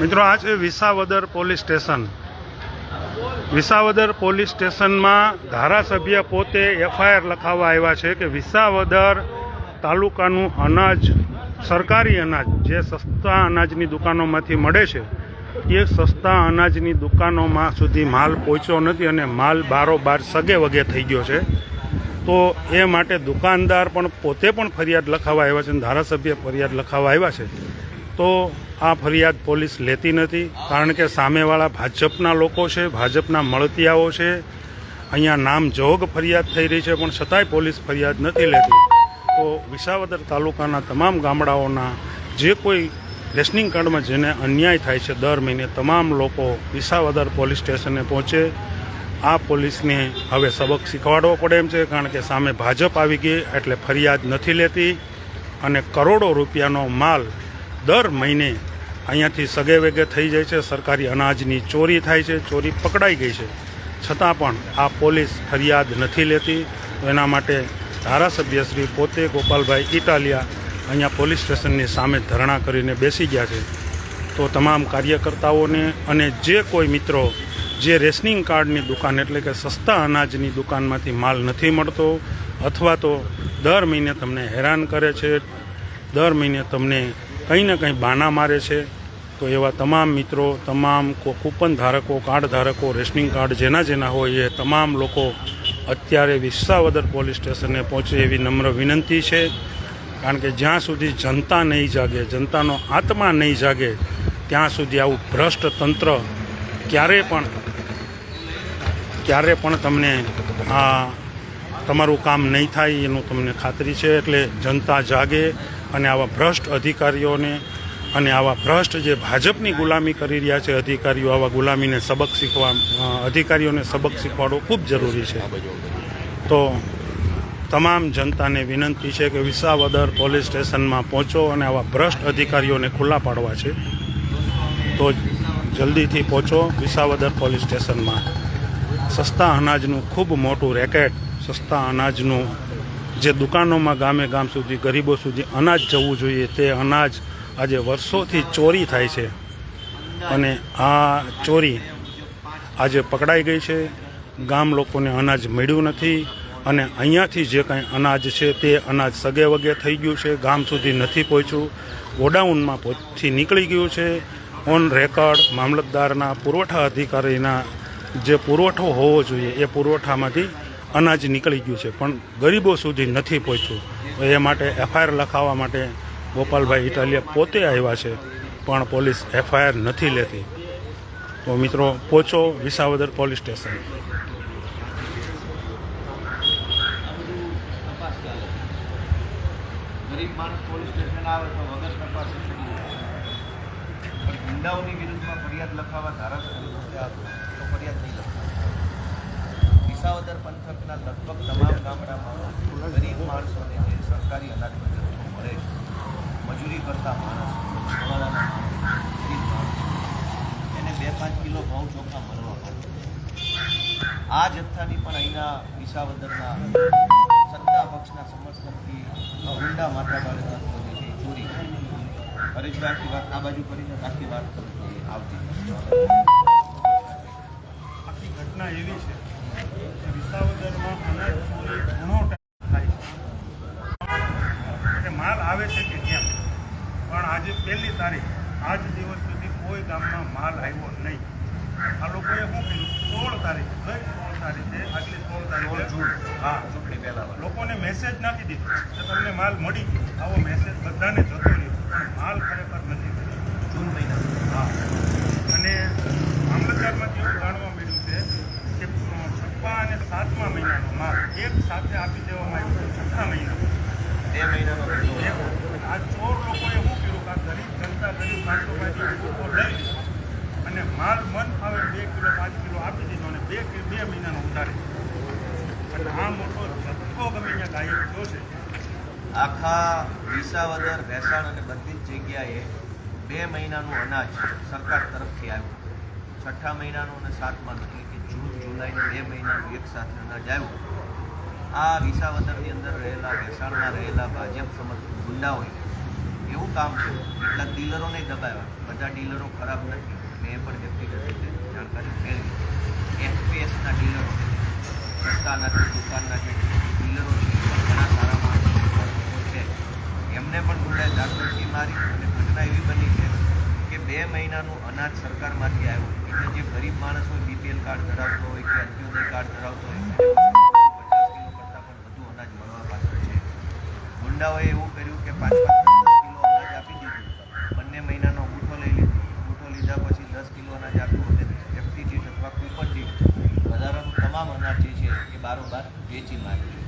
મિત્રો આ છે Visavadar police station. Visavadar police સ્ટેશનમાં ધારાસભ્ય પોતે એફઆઈઆર લખાવવા આવ્યા છે કે વિસાવદર તાલુકાનું અનાજ, સરકારી અનાજ, જે સસ્તા અનાજની દુકાનોમાંથી મળે છે, એ સસ્તા અનાજની દુકાનોમાં સુધી માલ પહોંચ્યો નથી અને માલ બારોબાર સગે વગે થઈ ગયો છે. તો એ માટે દુકાનદાર પણ પોતે પણ ફરિયાદ લખાવવા આવ્યા છે અને ધારાસભ્ય ફરિયાદ લખાવવા આવ્યા છે. તો આ ફરિયાદ પોલીસ લેતી નથી, કારણ કે સામેવાળા ભાજપના લોકો છે, ભાજપના મળતિયાઓ છે. અહીંયા નામ જોગ ફરિયાદ થઈ રહી છે, પણ છતાંય પોલીસ ફરિયાદ નથી લેતી. તો વિસાવદર તાલુકાના તમામ ગામડાઓના જે કોઈ રેશનિંગ કાર્ડમાં જેને અન્યાય થાય છે દર મહિને, તમામ લોકો વિસાવદર પોલીસ સ્ટેશને પહોંચે. આ પોલીસને હવે સબક શીખવાડવો પડે એમ છે, કારણ કે સામે ભાજપ આવી ગઈ, એટલે ફરિયાદ નથી લેતી. અને કરોડો રૂપિયાનો માલ દર મહિને અહીંયાથી સગે વેગે થઈ જાય છે. સરકારી અનાજની ચોરી થાય છે. ચોરી પકડાઈ ગઈ છે. છતાં પણ આ પોલીસ ફરિયાદ નથી લેતી. એના માટે ધારાસભ્યશ્રી પોતે ગોપાલભાઈ ઇટાલિયા અહીંયા પોલીસ સ્ટેશનની સામે ધરણા કરીને બેસી ગયા છે. તો તમામ કાર્યકર્તાઓને અને જે કોઈ મિત્રો જે રેશનિંગ કાર્ડની દુકાન એટલે કે સસ્તા અનાજની દુકાનમાંથી માલ નથી મળતો અથવા તો દર મહિને તમને હેરાન કરે છે. દર મહિને તમને કંઈ ને કંઈ બાના મારે છે. તો એવા તમામ મિત્રો, તમામ કૂપન ધારકો, કાર્ડ ધારકો, રેશનિંગ કાર્ડ જેના જેના હોય એ તમામ લોકો અત્યારે વિસાવદર પોલીસ સ્ટેશને પહોંચે એવી નમ્ર વિનંતી છે. કારણ કે જ્યાં સુધી જનતા નહીં જાગે, જનતાનો આત્મા નહીં જાગે, ત્યાં સુધી આવું ભ્રષ્ટ તંત્ર ક્યારે પણ ક્યારે પણ તમને આ તમારું કામ નહીં થાય એનું તમને ખાતરી છે. એટલે જનતા જાગે. અને આવા ભ્રષ્ટ અધિકારીઓને અને આવા ભ્રષ્ટ જે ભાજપની ગુલામી કરી રહ્યા છે, અધિકારીઓ આવા ગુલામીને સબક શીખવા અધિકારીઓને સબક શીખવાડવો ખૂબ જરૂરી છે. તો તમામ જનતાને વિનંતી છે કે વિસાવદર પોલીસ સ્ટેશનમાં પહોંચો અને આવા ભ્રષ્ટ અધિકારીઓને ખુલ્લા પાડવા છે. તો જલ્દીથી પહોંચો વિસાવદર પોલીસ સ્ટેશનમાં. સસ્તા અનાજનું ખૂબ મોટું રેકેટ, સસ્તા અનાજનું જે દુકાનોમાં ગામે ગામ સુધી, ગરીબો સુધી અનાજ જવું જોઈએ, તે અનાજ આજે વર્ષોથી ચોરી થાય છે. અને આ ચોરી આજે પકડાઈ ગઈ છે. ગામ લોકોને અનાજ મળ્યું નથી અને અહીંયાથી જે કાંઈ અનાજ છે તે અનાજ સગે વગે થઈ ગયું છે. ગામ સુધી નથી પહોંચ્યું. ગોડાઉનમાં પહોંચી નીકળી ગયું છે. ઓન રેકર્ડ મામલતદારના પુરવઠા અધિકારીના જે પુરવઠો હોવો જોઈએ, એ પુરવઠામાંથી અનાજ નીકળી ગયું છે. પણ ગરીબો સુધી નથી પહોંચ્યું. એ માટે એફઆઈઆર લખાવવા માટે ગોપાલભાઈ ઇટાલિયા પોતે આવ્યા છે, પણ પોલીસ એફઆઈઆર નથી લેતી. તો મિત્રો, પહોંચો વિસાવદર પોલીસ સ્ટેશન. ગરીબ માણસ પોલીસ સ્ટેશન આવે તો વગર તપાસ ગુંડાઓની વિરુદ્ધમાં ફરિયાદ લખાવવા ધારાસભ્ય ફરિયાદ નહીં લખાવે વિસાવદર પંથકના લગભગ તમામ ગામડામાં ગરીબ માણસોને જે સરકારી અનાજ જથ્થો મળે છે, મજૂરી કરતા માણસ એને બે પાંચ કિલો ઘઉં ચોખા મળવા માટે. આ જથ્થાની પણ અહીંના વિસાવદરના સત્તા પક્ષના સમર્થનથી ઊંડા બાળક તત્વોની જે ચોરી હરેશભાઈ વાત આ બાજુ કરીને આખી વાત આવતી. આખી ઘટના એવી છે વિસાવદરમાં અનાજ ચોરી ઘણો ટાઈમ થાય છે. એટલે માલ આવે છે કે કેમ? પણ આજે પહેલી તારીખ આજ દિવસ સુધી કોઈ ગામમાં માલ આવ્યો નહીં. આ લોકોએ શું કર્યું? સોળ તારીખ ગઈ સોળ તારીખે આગલી સોળ તારીખે જૂન. હા ચૂંટણી પહેલાં લોકોને મેસેજ નાખી દીધો કે તમને માલ મળી ગયો. આવો મેસેજ બધાને જતો રહ્યો. માલ ખરેખર નથી જૂન મહિના. હા અને મામલતદારમાંથી એવું જાણવા મળ્યું છે કે છઠ્ઠા અને સાતમા મહિનાનો માલ એક સાથે આપી દેવામાં આવ્યો છઠ્ઠા મહિનામાં બે મહિનાનો આ ચોર લોકોએ શું કર્યું કે આ ગરીબ જનતા ગરીબ માણસોમાંથી લોકો લઈ અને માલ મન ફાવે બે કિલો પાંચ કિલો આપી દીધો અને બે બે મહિનાનો ઉધારે અને આ મોટો જથ્થો ગમે ત્યાં ગાયબ થયો છે. આખા વિસાવદર ભેસાણ અને બધી જ જગ્યાએ બે મહિનાનું અનાજ સરકાર તરફથી આવ્યું. છઠ્ઠા મહિનાનું અને સાતમાનું. એટલે કે જૂન જુલાઈના બે મહિનાનું એક સાથે અનાજ આવ્યું આ વિસાવદરની અંદર રહેલા ભેસાણમાં રહેલા ભાજપ સમર્થિત ગુંડાઓએ એવું કામ છે કેટલાક ડીલરોને દબાવ્યા. બધા ડીલરો ખરાબ નથી. મેં પણ વ્યક્તિગત રીતે જાણકારી મેળવી. એફપીએસના ડીલરો સસ્તાના દુકાનના જે ડીલરો છે ઘણા સારા માણસો છે. એમને પણ ગુંડાએ દાખલ મારી અને ઘટના એવી બની છે બે મહિનાનું અનાજ સરકારમાંથી આવ્યું. એટલે જે ગરીબ માણસ હોય બીપીએલ કાર્ડ ધરાવતો હોય કે અંત્યોદય કાર્ડ ધરાવતો હોય, પચાસ કિલો કરતાં પણ વધુ અનાજ મળવા પાત્ર છે. ગુંડાઓએ એવું કર્યું કે પાંચ પાંચ દસ કિલો અનાજ આપી દીધું. બંને મહિનાનો અંગૂઠો લઈ લીધો. અંગૂઠો લીધા પછી દસ કિલો અનાજ આપ્યું અને વ્યક્તિ દીઠ અથવા કોઈ પણ દીઠ વધારાનું તમામ અનાજ જે છે એ બારોબાર વેચી માર્યું છે.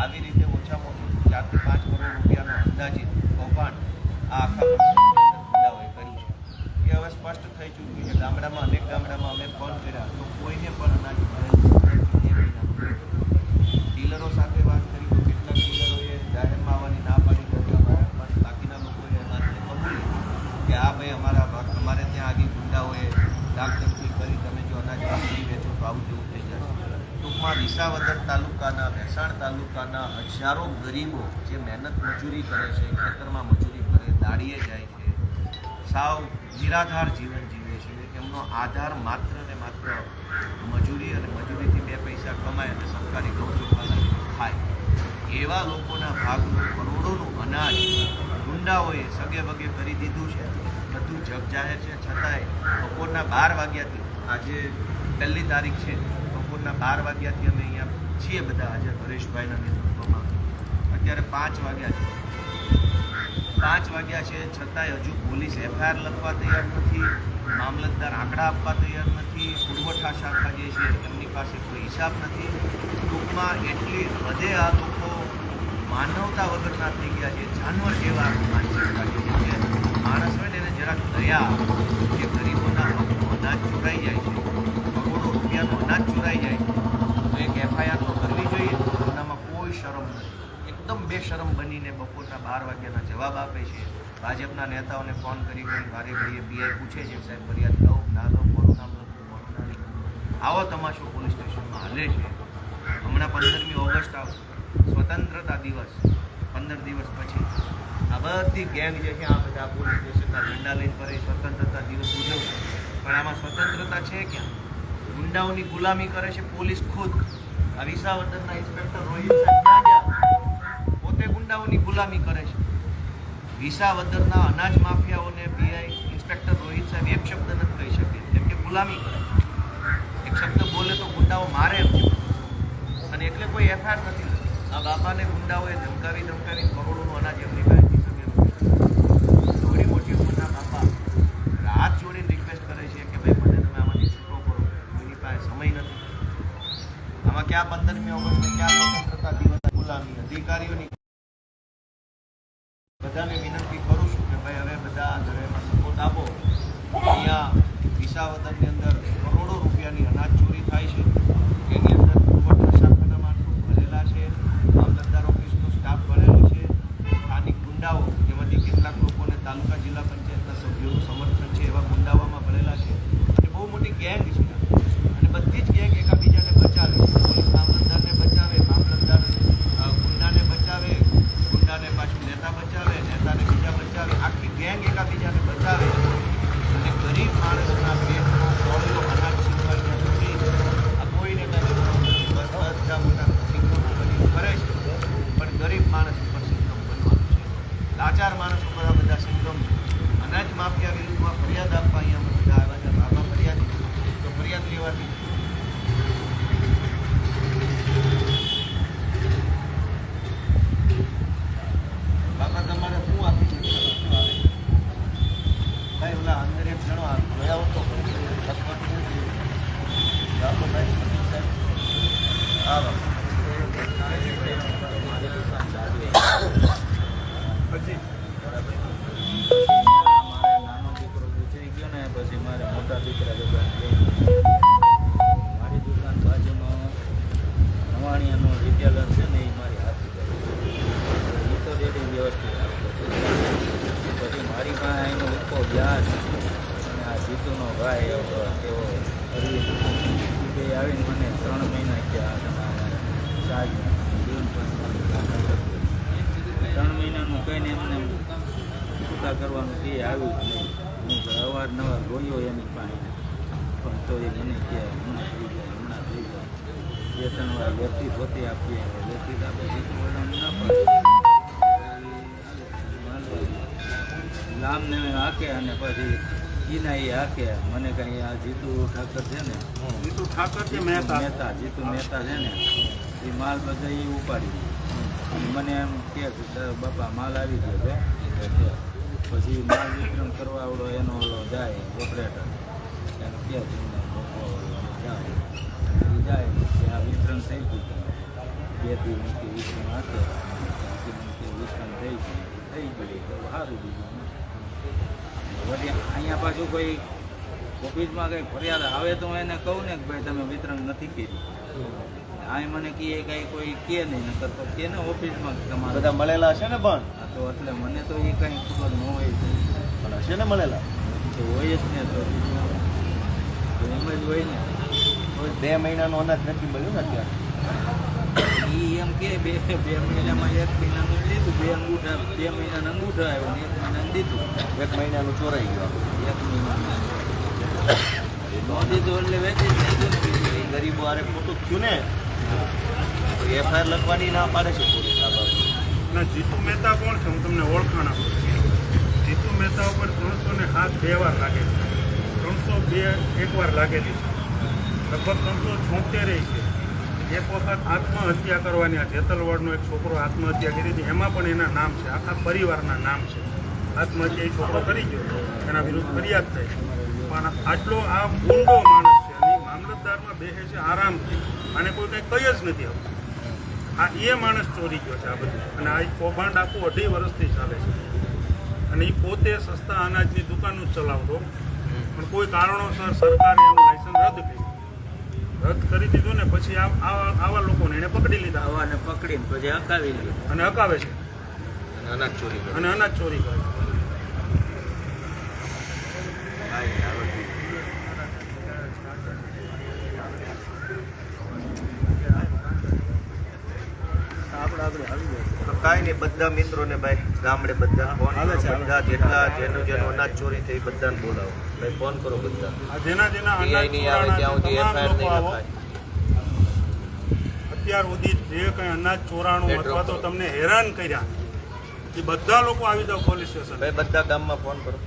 આવી રીતે ઓછામાં ઓછું ચારથી પાંચ કરોડ રૂપિયાનો અંદાજિત કૌભાંડ આ આખા હવે સ્પષ્ટ થઈ ચૂક્યું છે ગામડામાં અનેક ગામડામાં અમે ફોન કર્યા તો કોઈને પણ અનાજ ડીલરો સાથે વાત કરી તો કેટલાક ડીલરોએ જાહેરમાં આવવાની ના પાડી દેતા પણ બાકીના લોકોએ અનાજને કબૂલી કે આ ભાઈ અમારા ભાગ- અમારે ત્યાં આગી ગુંડાઓએ ડાકધમકી કરી, તમે જો અનાજ નહીં વેચો તો આવું જેવું થઈ જશે. ટૂંકમાં વિસાવદર તાલુકાના મહેસાણ તાલુકાના હજારો ગરીબો જે મહેનત મજૂરી કરે છે, ખેતરમાં મજૂરી કરે, દાડીએ જાય છે, સાવ નિરાધાર જીવન જીવે છે. એમનો આધાર માત્ર ને માત્ર મજૂરી અને મજૂરીથી બે પૈસા કમાય અને સરકારી ગૌ થાય. એવા લોકોના ભાગનું કરોડોનું અનાજ ગુંડાઓએ સગે વગે કરી દીધું છે. બધું જગ જાહેર છે. છતાંય બપોરના બાર વાગ્યાથી આજે પહેલી તારીખ છે. બપોરના બાર વાગ્યાથી અમે અહીંયા છીએ બધા. આજે હરેશભાઈના નેતૃત્વમાં. અત્યારે પાંચ વાગ્યા છે. પાંચ વાગ્યા છે, છતાંય હજુ પોલીસ એફઆઈઆર લખવા તૈયાર નથી, મામલતદાર આંકડા આપવા તૈયાર નથી, પુરવઠા શાખા જે છે એમની પાસે કોઈ હિસાબ નથી. ટૂંકમાં એટલી હદે આ લોકો માનવતા વગરના થઈ ગયા છે, જાનવર જેવા માનસિકતા છે કે માણસ હોય ને એને જરાક દયા કે ગરીબોના હકનું અનાજ ચોરાઈ જાય છે, કરોડો રૂપિયાનું અનાજ ચોરાઈ જાય તો એક એફઆઈઆર તો કરવી જોઈએ એનામાં કોઈ શરમ નથી. એકદમ બેશરમ બનીને બપોરના બાર વાગ્યાના જવાબ આપે છે. ભાજપના નેતાઓને ફોન કરી કરી વારે ઘડીએ પીઆઈ પૂછે છે, સાહેબ, ફરિયાદ લઉં ના લઉં મારું નામ લખું મારું નામ લખું આવો તમાશો પોલીસ સ્ટેશનમાં હાલે છે. હમણાં પંદરમી ઓગસ્ટ આવશે સ્વતંત્રતા દિવસ. પંદર દિવસ પછી. આ બધી ગેંગ જે છે, આ બધા પોલીસ સ્ટેશનના ઝંડા લઈને ફરે, સ્વતંત્રતા દિવસ ઉજવશે પણ આમાં સ્વતંત્રતા છે ક્યાં? ગુંડાઓની ગુલામી કરે છે પોલીસ ખુદ. આ વિસાવદરના ઇન્સ્પેક્ટર રોહિત સાહેબ ક્યાં ગયા? પોતે ગુંડાઓની ગુલામી કરે છે. વિસાવદરના અનાજ માફિયાઓને પીઆઈ ઇન્સ્પેક્ટર રોહિત સાહેબ એક શબ્દ નથી કહી શકે કેમ કે ગુલામી કરે એક શબ્દ બોલે તો ગુંડાઓ મારે અને એટલે કોઈ એફઆઈઆર નથી આ બાપાને ગુંડાઓએ ધમકાવી ધમકાવી કરોડોનું અનાજ એમની પાસે થોડી મોટી ઉંમરના બાપા હાથ જોડીને રિક્વેસ્ટ કરે છે કે ભાઈ મને તમે આમાંથી છૂટો કોઈની પાસે સમય નથી. આમાં ક્યાં પંદરમી ઓગસ્ટે ક્યાં સ્વતંત્રતા દિવસ ગુલામી? અધિકારીઓની બધાને વિનંતી કરું છું કે ભાઈ હવે બધા ઘરે સપોર્ટ આપો. અહીંયા વિસાવદરની અંદર કરોડો રૂપિયાની અનાજ ચોરી થાય છે એની અંદર પુરવઠા શાખાના માણસો ભરેલા છે મામલતદાર ઓફિસનો સ્ટાફ ભરેલો છે સ્થાનિક ગુંડાઓ જેમાંથી કેટલાક લોકોને તાલુકા જિલ્લા પંચાયતના સભ્યોનું સમર્થન છે એવા ગુંડાઓમાં ભરેલા છે અને બહુ મોટી ગેંગ છે અને બધી જ ગેંગ એકાબીજાને બચાવે પોલીસ મામલતદારને બચાવે મામલતદાર અ, ગુંડાને બચાવે ગુંડાને પાછું નેતા બચાવે નેતાને બીજા બચાવે આખી ગેંગ એકાબીજાને બચાવે અને ગરીબ માણસના પેટનો કોળિયો અનાજ છીનવાઈ નથી આ કોઈને કાંઈ બસ બધા મોટા સિંગમો બની કરે છે પણ ગરીબ માણસ ઉપર સિંગમ બનવાનું છે લાચાર માણસ ઉપર આ બધા સિંગમ અનાજ માફિયા વિરુદ્ધમાં ફરિયાદ આપવા અહીંયા અમે બધા આવ્યા છે બાબા ફરિયાદ તો ફરિયાદ લેવાથી બાબા તમારે શું આપી છે શું આવે ભાઈ ઓલા અંદર એક જણો આ જોયા હોત તો લખવાનું શું થયું જાઓ ભાઈ સાહેબ હા બાબા મારે નાનો દીકરો ગુજરી ગયો ને પછી મારે મોટા દીકરા દુકાન ગઈ મારી દુકાન બાજુમાં નવાણિયાનો રિટેલર છે ને એ મારી હાથી કરે એ તો રેડી વ્યવસ્થિત આપતો હતો પાસે એનો ઉઠો વ્યાજ અને આ જીતુનો ભાઈ તેઓ તે આવીને મને ત્રણ મહિના થયા અને સાજ ત્રણ મહિનાનું કહીને એમને ચિંતા કરવાનું તે આવ્યું જ નહીં. હું અવારનવાર રોયો એની પાસે. પણ તો એ મને કે હમણાં થઈ જાય, હમણાં થઈ જાય. બે ત્રણ વાર લેખિત હોતી આપીએ લેખિત આપે ના પડે. લામને હાકે અને પછી ઈના એ હાકે. મને કઈ આ જીતુ ઠાકર છે ને જીતુ ઠાકર છે મહેતા. મહેતા જીતુ મહેતા છે ને એ માલ બધા એ ઉપાડી અને મને એમ કે બાપા માલ આવી ગયો છે. પછી માલ વિતરણ કરવા આવડો એનો ઓલો જાય ઓપરેટર. એમ કે જાય. જાય કે આ વિતરણ થઈ ગયું બે દી મૂકી વિતરણ હાથે મૂકી વિતરણ થઈ ગયું થઈ ગયું સારું બીજું. વળી અહીંયા પાછું કોઈ ઓફિસમાં કંઈ ફરિયાદ આવે તો હું એને કહું ને કે ભાઈ તમે વિતરણ નથી કર્યું. આ મને કહે કઈ કોઈ કે નહીં નકર તો કે ને ઓફિસમાં તમારે બધા મળેલા છે ને પણ? તો એટલે મને તો એ કંઈ ખબર ન હોય. પણ હશે ને મળેલા? તો હોય જ ને તો. એમ જ હોય ને. બે મહિનાનો અનાજ નથી મળ્યું ને અત્યારે? એમ કે બે બે મહિનામાં એક મહિનાનું લીધું, બે અંગૂઠા બે મહિનાના અંગૂઠા આવ્યો ને એક મહિનાનું દીધું. એક મહિનાનું ચોરાઈ ગયો એક મહિનાનું. ન દીધું એટલે વેચી દીધું ગરીબો આરે ખોટું થયું ને. એફઆઈઆર લખવાની ના પાડે છે પોલીસ આ બાબતે. અને જીતુ મહેતા કોણ છે? હું તમને ઓળખાણ આપું જીતુ મહેતા ઉપર ત્રણસો ને હાથ બે વાર લાગેલી ત્રણસો બે એક વાર લાગેલી છે. લગભગ ત્રણસો છોતેર છે. એક વખત આત્મહત્યા કરવાની આ જેતલવાડનો એક છોકરો આત્મહત્યા કરી હતી, એમાં પણ એના નામ છે, આખા પરિવારના નામ છે. આત્મહત્યા એ છોકરો કરી ગયો, એના વિરુદ્ધ ફરિયાદ થઈ. પણ આટલો આ ઊંડો માણસ છે અને મામલતદારમાં બેસે છે, આરામથી. અને કોઈ કંઈ કહી જ નથી આવતું. આ એ માણસ ચોરી ગયો છે આ બધું. અને આ કૌભાંડ આખું અઢી વર્ષથી ચાલે છે. અને એ પોતે સસ્તા અનાજની દુકાનો જ ચલાવતો. પણ કોઈ કારણોસર સરકારે એનું લાયસન્સ રદ કર્યું. રદ કરી દીધું ને પછી આવા લોકોને એને પકડી લીધા. આવાને પકડીને પછી હકાવી લીધું અને હકાવે છે. અનાજ ચોરી અને અનાજ ચોરી કરે આપણે આપણે આવી જાય તો કાંઈ નહીં બધા મિત્રોને ભાઈ ગામડે બધા ફોન આવે છે, બધા જેટલા જેનું જેનું અનાજ ચોરી થઈ બધાને બોલાવો. ભાઈ ફોન કરો બધા. જેના જેના અનાજ આવે ત્યાં સુધી એફઆઈઆર નહીં લખાય. અત્યાર સુધી જે કંઈ અનાજ ચોરાણું અથવા તો તમને હેરાન કર્યા એ બધા લોકો આવી જાવ પોલીસ સ્ટેશન. ભાઈ બધા ગામમાં ફોન કરો.